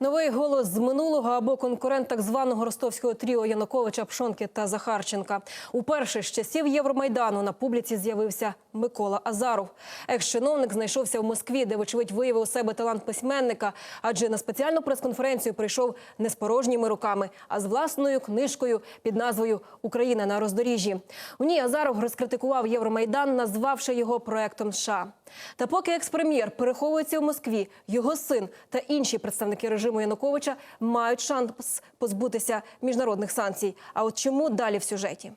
Новий голос з минулого або конкурент так званого ростовського тріо Януковича, Пшонки та Захарченка. Уперше з часів Євромайдану на публіці з'явився Микола Азаров. Екс-чиновник знайшовся в Москві, де, вочевидь, виявив у себе талант письменника, адже на спеціальну прес-конференцію прийшов не з порожніми руками, а з власною книжкою під назвою Україна на роздоріжжі. У ній Азаров розкритикував Євромайдан, назвавши його проектом США. Та поки екс-прем'єр переховується в Москві, його син та інші представники режиму Януковича мають шанс позбутися міжнародних санкцій. А от чому далі в сюжеті?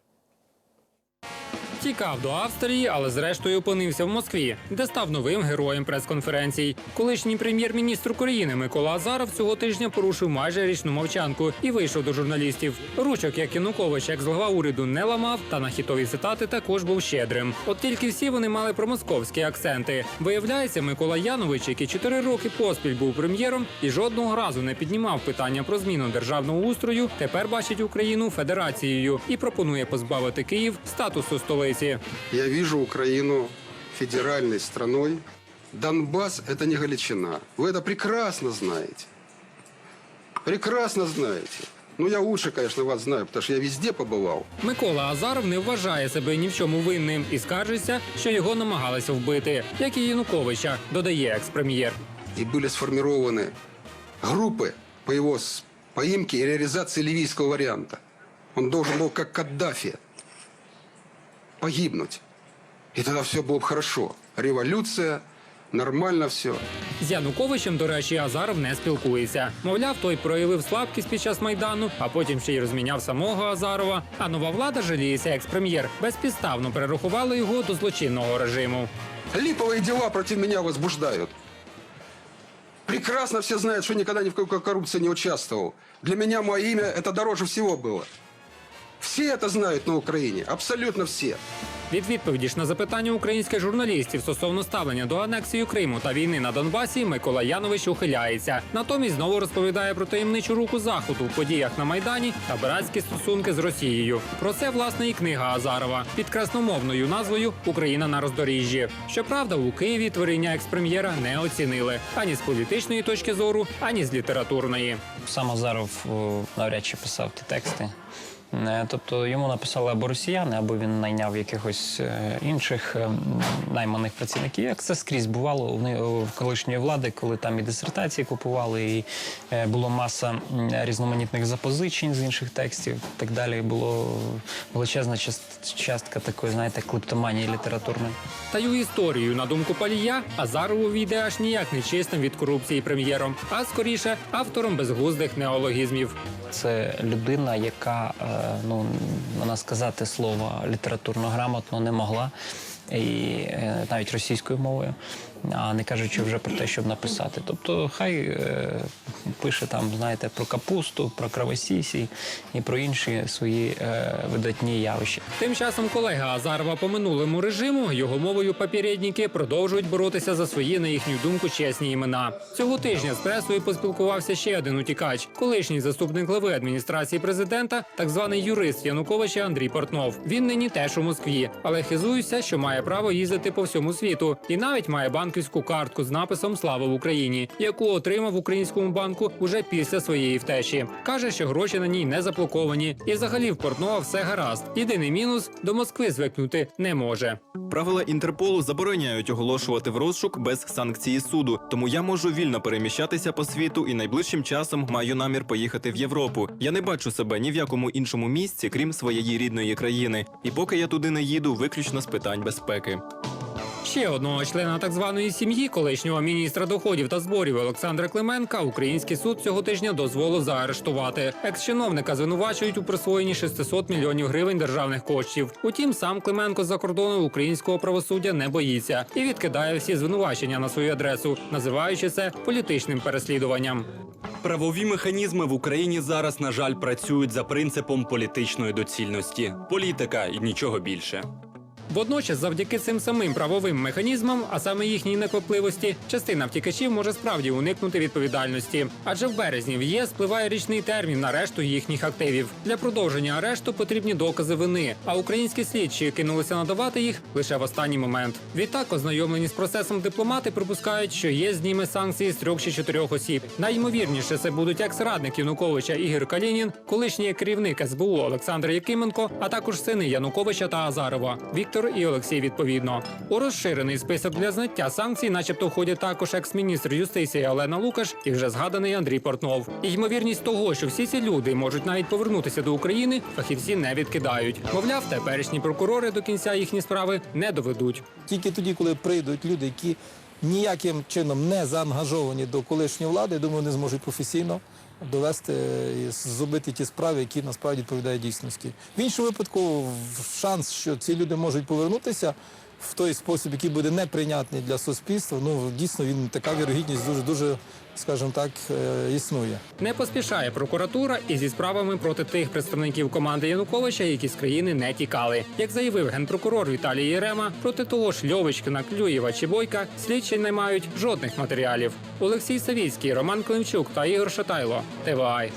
Тікав до Австрії, але зрештою опинився в Москві, де став новим героєм прес-конференцій. Колишній прем'єр-міністр України Микола Азаров цього тижня порушив майже річну мовчанку і вийшов до журналістів. Ручок, як Янукович, як глава уряду не ламав, та на хітові цитати також був щедрим. От тільки всі вони мали промосковські акценти. Виявляється, Микола Янович, який чотири роки поспіль був прем'єром і жодного разу не піднімав питання про зміну державного устрою, тепер бачить Україну федерацією і пропонує позбавити Київ статусу столиці. Я вижу Украину федеральной страной. Донбасс – это не Галичина. Вы это прекрасно знаете. Прекрасно знаете. Ну, я лучше, конечно, вас знаю, потому что я везде побывал. Микола Азаров не вважає себе ні в чому винним і скаржиться, що його намагалися вбити, як і Януковича, додає екс-прем'єр. И были сформированы группы по его с- поимке и реализации ливийского варианта. Он должен был, как Каддафи, погибнуть. И тогда все было бы хорошо. Революция, нормально все. З Януковичем, до речі, Азаров не спілкується. Мовляв, той проявив слабкість під час майдану, а потім ще й розміняв самого Азарова. А нова влада жаліється екс-прем'єр. Безпідставно перерахувала його до злочинного режиму. Липовые дела против меня возбуждают. Прекрасно все знают, что никогда ни в какой коррупции не участвовал. Для меня мое имя это дороже всего было. Все это знают на Украине, абсолютно все. Від відповіді ж на запитання українських журналістів стосовно ставлення до анексії Криму та війни на Донбасі Микола Янович ухиляється. Натомість знову розповідає про таємничу руку заходу в подіях на майдані та братські стосунки з Росією. Про це власне і книга Азарова під красномовною назвою Україна на роздоріжжі. Щоправда, у Києві творіння експрем'єра не оцінили ані з політичної точки зору, ані з літературної. Сам Азаров навряд чи писав ті тексти. Е, Тобто йому написали або росіяни, або він найняв якихось е, інших е, найманих працівників. Як це скрізь бувало у колишньої влади, коли там і дисертації купували, і було маса різноманітних запозичень з інших текстів. і Так далі було величезна част- частка такої, знаєте, клептоманії літературної. Та й у історію, на думку Палія, Азарову війде аж ніяк не чистим від корупції прем'єром, а скоріше автором безглуздих неологізмів. Це людина, яка ну вона сказати слово літературно грамотно не могла, і е, навіть російською мовою, а не кажучи вже про те, щоб написати. Тобто, хай е, пише там, знаєте, про капусту, про кровосісі і про інші свої е, видатні явища. Тим часом колега Азарова по минулому режиму його мовою папірєдніки продовжують боротися за свої, на їхню думку, чесні імена. Цього тижня з пресою поспілкувався ще один утікач, колишній заступник глави адміністрації президента, так званий юрист Януковича Андрій Портнов. Він нині теж у Москві, але хизується, що має право їздити по всьому світу, і навіть має банківську картку з написом Слава в Україні, яку отримав в українському банку уже після своєї втечі. каже, що гроші на ній не заблоковані, і взагалі в Портнова все гаразд. Єдиний мінус до Москви звикнути не може. Правила Інтерполу забороняють оголошувати в розшук без санкції суду, тому я можу вільно переміщатися по світу і найближчим часом маю намір поїхати в Європу. Я не бачу себе ні в якому іншому місці, крім своєї рідної країни. І поки я туди не їду, виключно з питань безпеки. Ще одного члена так званої сім'ї, колишнього міністра доходів та зборів Олександра Клименка, український суд цього тижня дозволив заарештувати. Екс-чиновника звинувачують у присвоєнні 600 мільйонів гривень державних коштів. Утім, сам Клименко за кордону українського правосуддя не боїться і відкидає всі звинувачення на свою адресу, називаючи це політичним переслідуванням. Правові механізми в Україні зараз, на жаль, працюють за принципом політичної доцільності. Політика і нічого більше. Водночас, завдяки цим самим правовим механізмам, а саме їхній неквапливості, частина втікачів може справді уникнути відповідальності. Адже в березні в ЄС спливає річний термін на решту їхніх активів. Для продовження арешту потрібні докази вини. А українські слідчі кинулися надавати їх лише в останній момент. Відтак, ознайомлені з процесом дипломати припускають, що ЄС зніме санкції з трьох чи чотирьох осіб. Найімовірніше це будуть екс-радник Януковича Ігор Калінін, колишній керівник СБУ Олександр Якименко, а також сини Януковича та Азарова Віктор і Олексій. Відповідно, у розширений список для зняття санкцій, начебто, входять також екс-міністр юстиції Олена Лукаш і вже згаданий Андрій Портнов. Ймовірність того, що всі ці люди можуть навіть повернутися до України, фахівці не відкидають. Мовляв, теперішні прокурори до кінця їхні справи не доведуть. Тільки тоді, коли прийдуть люди, які ніяким чином не заангажовані до колишньої влади, я думаю, вони зможуть професійно довести і зробити ті справи, які насправді відповідають дійсності. В іншому випадку шанс, що ці люди можуть повернутися в той спосіб, який буде неприйнятний для суспільства, ну дійсно він така вірогідність дуже дуже, скажімо так, е, існує. Не поспішає прокуратура і зі справами проти тих представників команди Януковича, які з країни не тікали. Як заявив генпрокурор Віталій Єрема, проти того ж Льовочкина, Клюєва чи Бойка слідчі не мають жодних матеріалів. Олексій Савіцький, Роман Климчук та Ігор Шатайло. ТВАЙ.